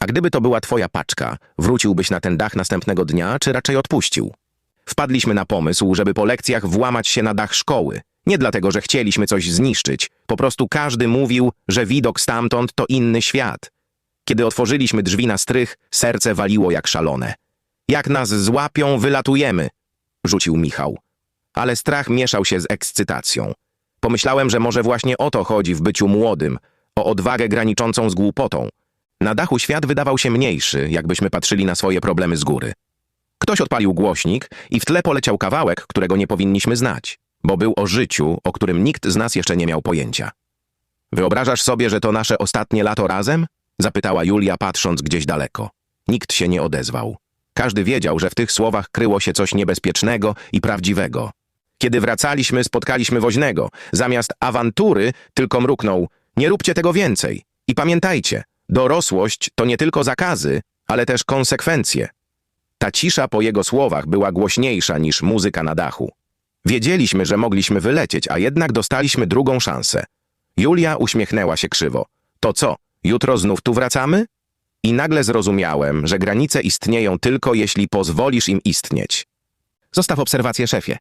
A gdyby to była twoja paczka, wróciłbyś na ten dach następnego dnia, czy raczej odpuścił? Wpadliśmy na pomysł, żeby po lekcjach włamać się na dach szkoły. Nie dlatego, że chcieliśmy coś zniszczyć. Po prostu każdy mówił, że widok stamtąd to inny świat. Kiedy otworzyliśmy drzwi na strych, serce waliło jak szalone. Jak nas złapią, wylatujemy, rzucił Michał. Ale strach mieszał się z ekscytacją. Pomyślałem, że może właśnie o to chodzi w byciu młodym, o odwagę graniczącą z głupotą. Na dachu świat wydawał się mniejszy, jakbyśmy patrzyli na swoje problemy z góry. Ktoś odpalił głośnik i w tle poleciał kawałek, którego nie powinniśmy znać, bo był o życiu, o którym nikt z nas jeszcze nie miał pojęcia. Wyobrażasz sobie, że to nasze ostatnie lato razem? Zapytała Julia, patrząc gdzieś daleko. Nikt się nie odezwał. Każdy wiedział, że w tych słowach kryło się coś niebezpiecznego i prawdziwego. Kiedy wracaliśmy, spotkaliśmy woźnego. Zamiast awantury tylko mruknął: Nie róbcie tego więcej. I pamiętajcie, dorosłość to nie tylko zakazy, ale też konsekwencje. Ta cisza po jego słowach była głośniejsza niż muzyka na dachu. Wiedzieliśmy, że mogliśmy wylecieć, a jednak dostaliśmy drugą szansę. Julia uśmiechnęła się krzywo. To co, jutro znów tu wracamy? I nagle zrozumiałem, że granice istnieją tylko jeśli pozwolisz im istnieć. Zostaw obserwację, szefie.